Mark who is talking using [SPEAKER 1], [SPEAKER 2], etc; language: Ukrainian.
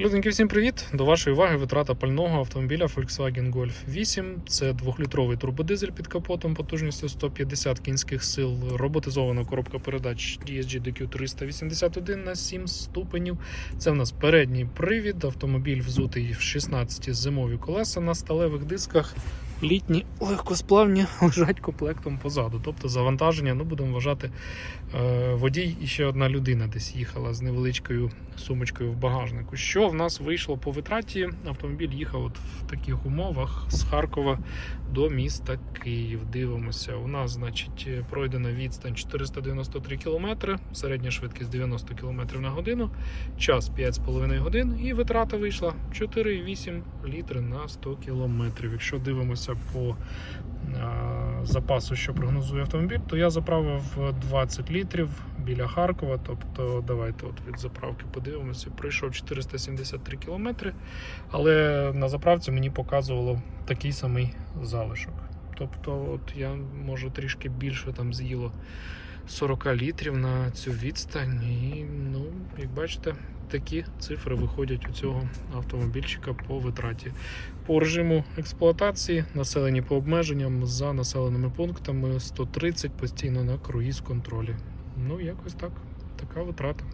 [SPEAKER 1] Люденьки, всім привіт! До вашої уваги витрата пального автомобіля Volkswagen Golf 8. Це двохлітровий турбодизель під капотом потужністю 150 кінських сил, роботизована коробка передач DSG DQ 381 на 7 ступенів. Це в нас передній привід. Автомобіль взутий в 16 зимові колеса на сталевих дисках. Літні легкосплавні лежать комплектом позаду. Тобто завантаження, ну будемо вважати, е, водій і ще одна людина десь їхала з невеличкою сумочкою в багажнику. Що в нас вийшло по витраті? Автомобіль їхав от в таких умовах з Харкова до міста Київ. Дивимося. У нас, значить, пройдена відстань 493 км, середня швидкість 90 км на годину, час 5,5 годин, і витрата вийшла 4,8 літри на 100 км. Якщо дивимося по запасу, що прогнозує автомобіль, то я заправив 20 літрів біля Харкова. Тобто, давайте от від заправки подивимося. Пройшов 473 кілометри, але на заправці мені показувало такий самий залишок. Тобто, от я може трішки більше там з'їло 40 літрів на цю відстань. І, ну, як бачите, такі цифри виходять у цього автомобільчика по витраті. По режиму експлуатації, населені по обмеженням за населеними пунктами 130 постійно на круїз контролі. Ну, якось так. Така витрата.